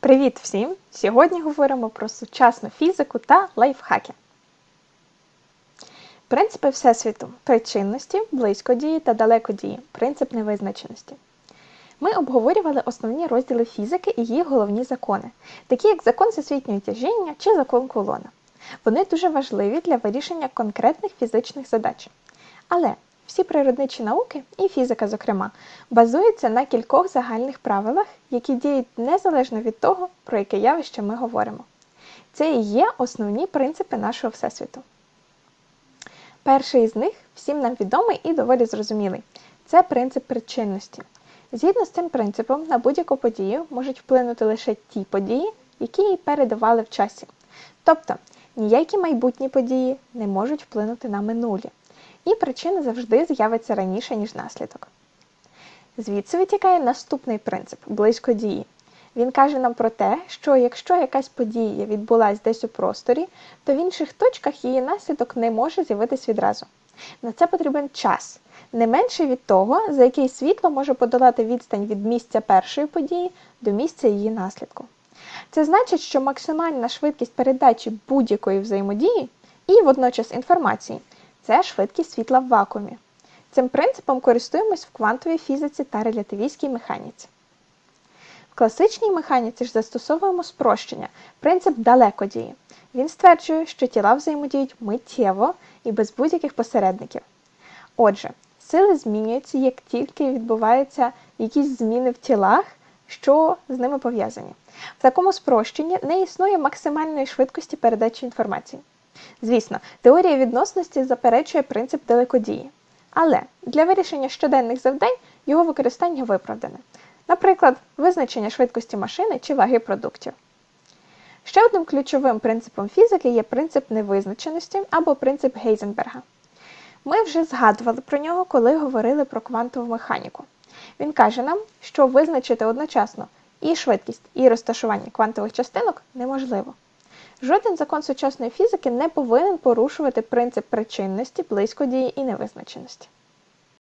Привіт всім! Сьогодні говоримо про сучасну фізику та лайфхаки. Принципи Всесвіту причинності, близькодії та далекодії, принцип невизначеності. Ми обговорювали основні розділи фізики і її головні закони, такі як закон всесвітнього тяжіння чи закон Кулона. Вони дуже важливі для вирішення конкретних фізичних задач. Але всі природничі науки, і фізика, зокрема, базуються на кількох загальних правилах, які діють незалежно від того, про яке явище ми говоримо. Це і є основні принципи нашого Всесвіту. Перший із них всім нам відомий і доволі зрозумілий це принцип причинності. Згідно з цим принципом, на будь-яку подію можуть вплинути лише ті події, які її передавали в часі. Тобто ніякі майбутні події не можуть вплинути на минулі і причина завжди з'явиться раніше, ніж наслідок. Звідси витікає наступний принцип близькодії. Він каже нам про те, що якщо якась подія відбулася десь у просторі, то в інших точках її наслідок не може з'явитись відразу. На це потрібен час, не менше від того, за який світло може подолати відстань від місця першої події до місця її наслідку. Це значить, що максимальна швидкість передачі будь-якої взаємодії і водночас інформації це швидкість світла в вакуумі. Цим принципом користуємось в квантовій фізиці та релятивістській механіці. В класичній механіці ж застосовуємо спрощення, принцип далекодії. Він стверджує, що тіла взаємодіють миттєво і без будь-яких посередників. Отже, сили змінюються, як тільки відбуваються якісь зміни в тілах, що з ними пов'язані. В такому спрощенні не існує максимальної швидкості передачі інформації. Звісно, теорія відносності заперечує принцип далекодії. Але для вирішення щоденних завдань його використання виправдане. Наприклад, визначення швидкості машини чи ваги продуктів. Ще одним ключовим принципом фізики є принцип невизначеності або принцип Гейзенберга. Ми вже згадували про нього, коли говорили про квантову механіку. Він каже нам, що визначити одночасно і швидкість, і розташування квантових частинок неможливо. Жоден закон сучасної фізики не повинен порушувати принцип причинності, близькодії і невизначеності.